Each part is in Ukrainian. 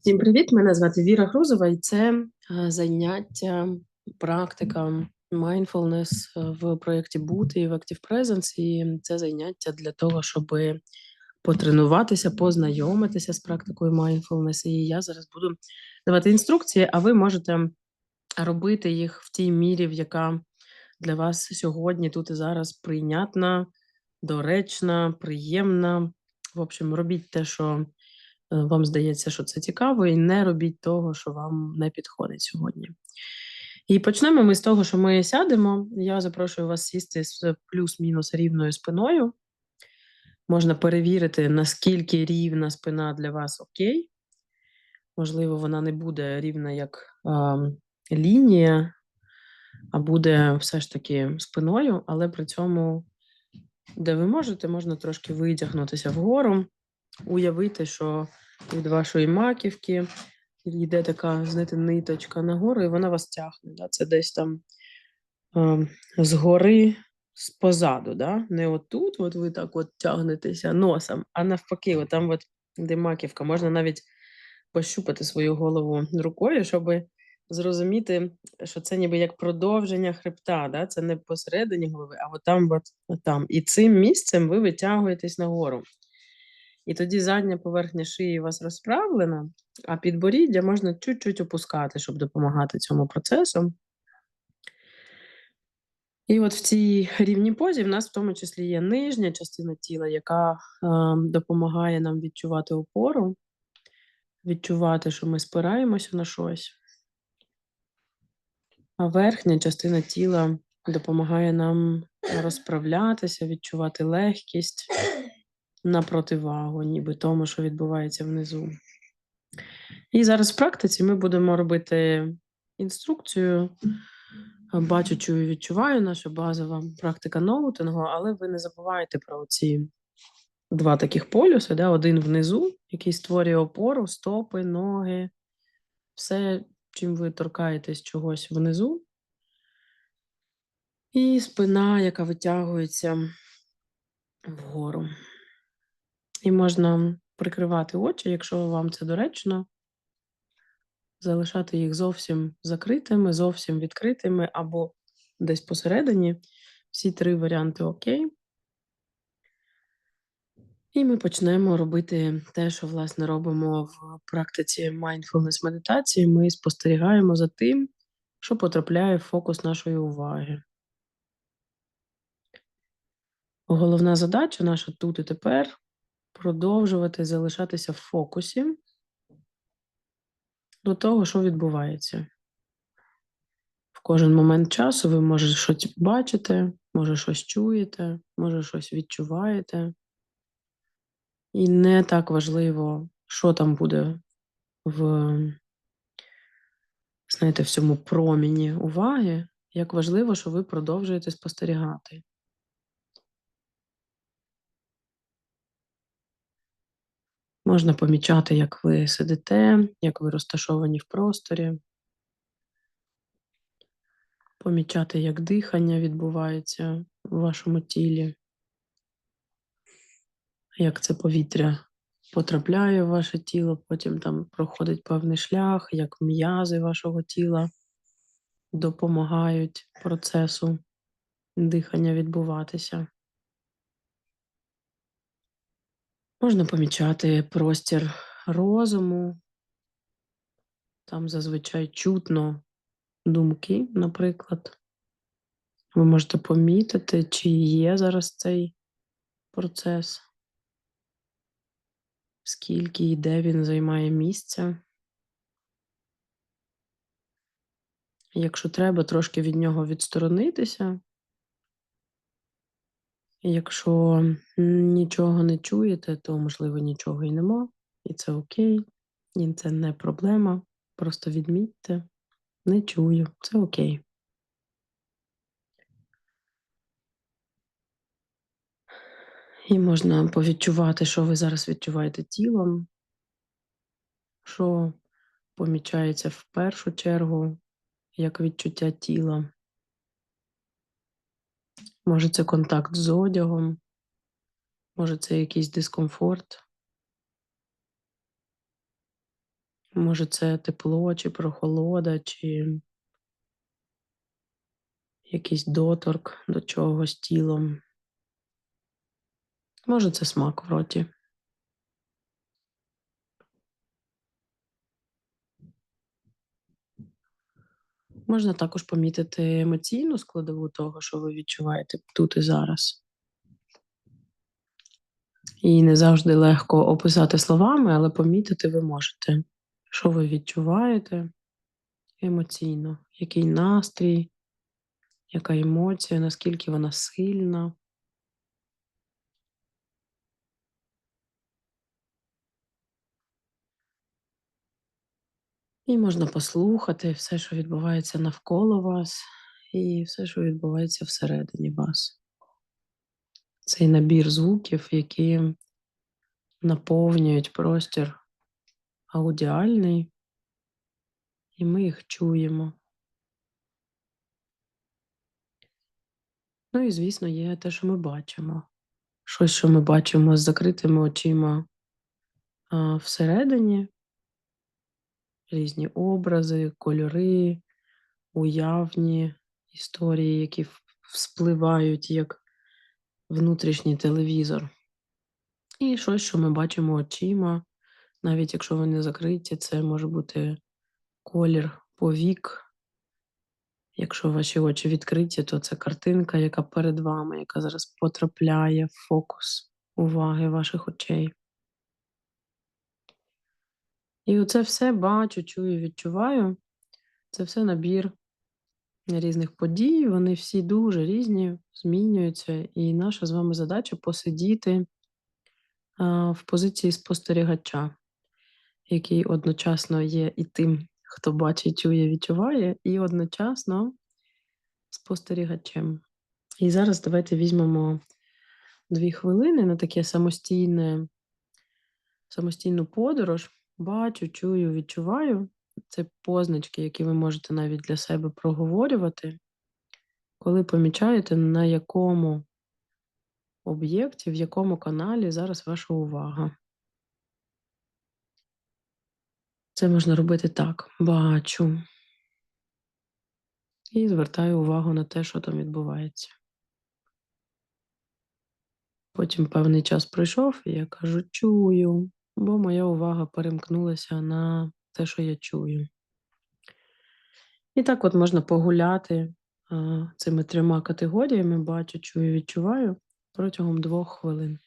Всім привіт! Мене звати Віра Грузова, і це е, заняття, практика mindfulness е, в проєкті Бути і в Active Presence. І це заняття для того, щоб потренуватися, познайомитися з практикою mindfulness. І я зараз буду давати інструкції, а ви можете робити їх в тій мірі, в яка для вас сьогодні, тут і зараз прийнятна, доречна, приємна. В общем, робіть те, що вам здається, що це цікаво, і не робіть того, що вам не підходить сьогодні. І почнемо ми з того, що ми сядемо. Я запрошую вас сісти з плюс-мінус рівною спиною. Можна перевірити, наскільки рівна спина для вас окей. Можливо, вона не буде рівна як а, лінія, а буде все ж таки спиною, але при цьому, де ви можете, можна трошки витягнутися вгору, уявити, що від вашої маківки йде така, знаєте, ниточка нагору, і вона вас тягне. Да? Це десь там е, згори, позаду, да? не отут, от ви так от тягнетеся носом, а навпаки, от там, от, де маківка, можна навіть пощупати свою голову рукою, щоб зрозуміти, що це ніби як продовження хребта, да? це не посередині голови, а от там, от, там. І цим місцем ви витягуєтесь нагору. І тоді задня поверхня шиї у вас розправлена, а підборіддя можна чуть-чуть опускати, щоб допомагати цьому процесу. І от в цій рівній позі в нас в тому числі є нижня частина тіла, яка е, допомагає нам відчувати опору, відчувати, що ми спираємося на щось. А верхня частина тіла допомагає нам розправлятися, відчувати легкість на противагу, ніби тому, що відбувається внизу. І зараз в практиці ми будемо робити інструкцію, бачу, і відчуваю, наша базова практика ноутингу, але ви не забувайте про ці два таких полюси: да? один внизу, який створює опору, стопи, ноги, все, чим ви торкаєтесь чогось внизу. І спина, яка витягується вгору. І можна прикривати очі, якщо вам це доречно, залишати їх зовсім закритими, зовсім відкритими, або десь посередині. Всі три варіанти окей. І ми почнемо робити те, що, власне, робимо в практиці mindfulness медитації. Ми спостерігаємо за тим, що потрапляє в фокус нашої уваги. Головна задача наша тут і тепер продовжувати залишатися в фокусі до того, що відбувається. В кожен момент часу ви можете щось бачити, може щось чуєте, може щось відчуваєте. І не так важливо, що там буде в, знаєте, в цьому проміні уваги, як важливо, що ви продовжуєте спостерігати. Можна помічати, як ви сидите, як ви розташовані в просторі, помічати, як дихання відбувається в вашому тілі, як це повітря потрапляє в ваше тіло, потім там проходить певний шлях, як м'язи вашого тіла допомагають процесу дихання відбуватися. Можна помічати простір розуму, там зазвичай чутно думки, наприклад. Ви можете помітити, чи є зараз цей процес, скільки і де він займає місця. Якщо треба трошки від нього відсторонитися, Якщо нічого не чуєте, то, можливо, нічого і нема, і це окей, і це не проблема. Просто відмітьте, не чую, це окей. І можна повідчувати, що ви зараз відчуваєте тілом, що помічається в першу чергу як відчуття тіла. Може, це контакт з одягом, може, це якийсь дискомфорт. Може, це тепло, чи прохолода, чи якийсь доторк до чогось тілом. Може, це смак в роті. Можна також помітити емоційну складову того, що ви відчуваєте тут і зараз. І не завжди легко описати словами, але помітити ви можете, що ви відчуваєте емоційно, який настрій, яка емоція, наскільки вона сильна. І можна послухати все, що відбувається навколо вас, і все, що відбувається всередині вас. Цей набір звуків, які наповнюють простір аудіальний, і ми їх чуємо. Ну і, звісно, є те, що ми бачимо. Щось, що ми бачимо з закритими очима всередині, різні образи, кольори, уявні історії, які вспливають як внутрішній телевізор. І щось, що ми бачимо очима, навіть якщо вони закриті, це може бути колір повік. Якщо ваші очі відкриті, то це картинка, яка перед вами, яка зараз потрапляє в фокус уваги ваших очей. І оце все бачу, чую, відчуваю. Це все набір різних подій. Вони всі дуже різні, змінюються. І наша з вами задача посидіти в позиції спостерігача, який одночасно є і тим, хто бачить, чує, відчуває, і одночасно спостерігачем. І зараз давайте візьмемо дві хвилини на таке самостійне, самостійну подорож. Бачу, чую, відчуваю. Це позначки, які ви можете навіть для себе проговорювати, коли помічаєте, на якому об'єкті, в якому каналі зараз ваша увага. Це можна робити так: бачу. І звертаю увагу на те, що там відбувається. Потім певний час пройшов, і я кажу: чую, бо моя увага перемкнулася на те, що я чую. І так от можна погуляти цими трьома категоріями: бачу, чую, відчуваю протягом двох хвилин.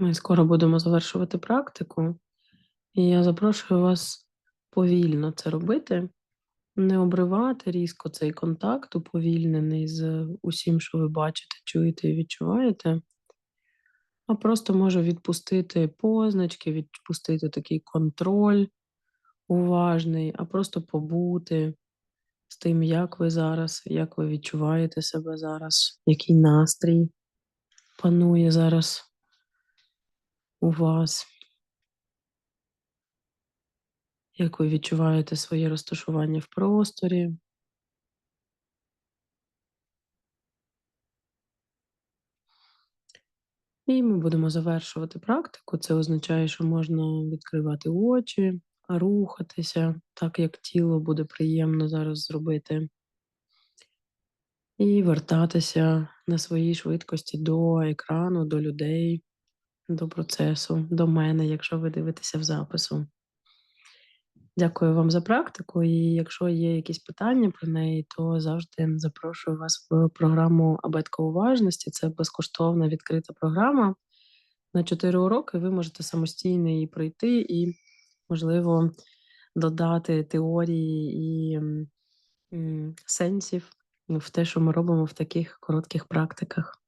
Ми скоро будемо завершувати практику, і я запрошую вас повільно це робити, не обривати різко цей контакт уповільнений з усім, що ви бачите, чуєте і відчуваєте, а просто може відпустити позначки, відпустити такий контроль уважний, а просто побути з тим, як ви зараз, як ви відчуваєте себе зараз, який настрій панує зараз у вас. Як ви відчуваєте своє розташування в просторі? І ми будемо завершувати практику. Це означає, що можна відкривати очі, рухатися так, як тілу буде приємно зараз зробити. І вертатися на своїй швидкості до екрану, до людей, до процесу, до мене, якщо ви дивитеся в запису. Дякую вам за практику, і якщо є якісь питання про неї, то завжди запрошую вас в програму "Абетка уважності". Це безкоштовна відкрита програма. На 4 уроки ви можете самостійно її пройти і, можливо, додати теорії і, сенсів в те, що ми робимо в таких коротких практиках.